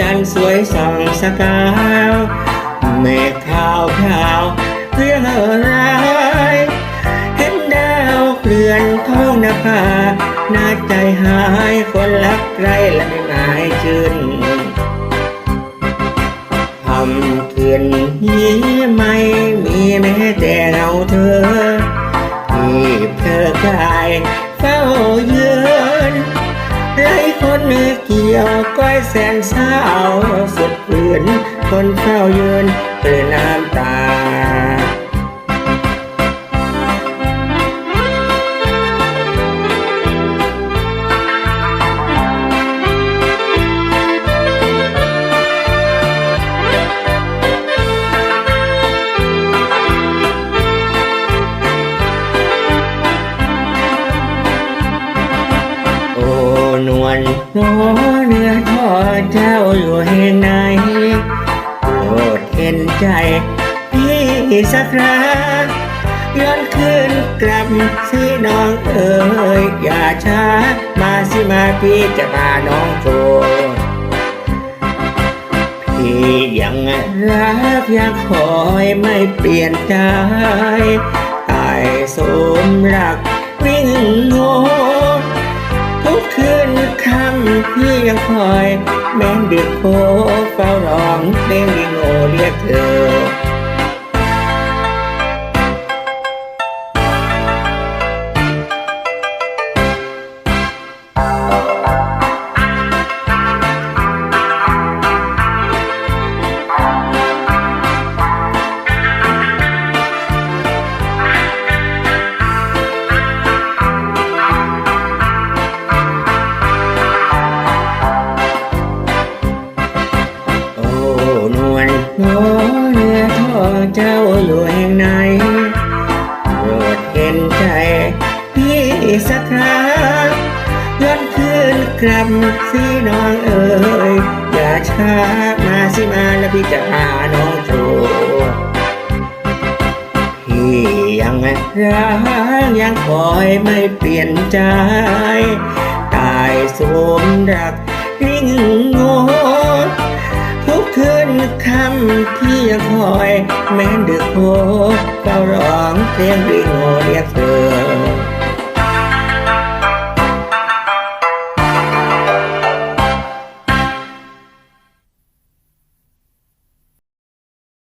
จันทร์สวยส่องสกาวเมฆขาวขาวเรื่องอะไรเห็นดาวเคลื่อนท้องนภาหน้าใจหายคนรักใครละไม่หมายชื่นทำเถื่อนนี้ไม่มีแม้แต่เราเธอ คนเกี่ยวก้อยแสนเศร้าสุดฝืนคนเฝ้ายืนเปื้อนน้ำตา วลน้อเนื้อทอเจ้าอยู่แห่ไหนโปรดเห็นใจพี่สักคราย้อนคืนกลับสิน้องเอ๋ยอย่าช้า มาสิมาพี่จะพาน้องโชว์พี่ยังรักยังคอยไม่เปลี่ยนใจตายสมรักวิ่งโงทุกคืนค่ำ พี่ยังคอย แม้นดึกโคเฝ้าร้องเพลงดิโงเรียกเธอ เจ้าอยู่แห่งไหนโปรดเห็นใจพี่สักครั้งย้อนคืนกลับสิน้องเอ๋ยอย่าช้ามาสิมาแล้วพี่จะพาน้องโชว์พี่ยังรักยังคอยไม่เปลี่ยนใจ ตายสมรักลิงงทุก คืนค่ำที่คอย แม้นดึกโหเฝ้าร้องเพลงริงโหเรียกเ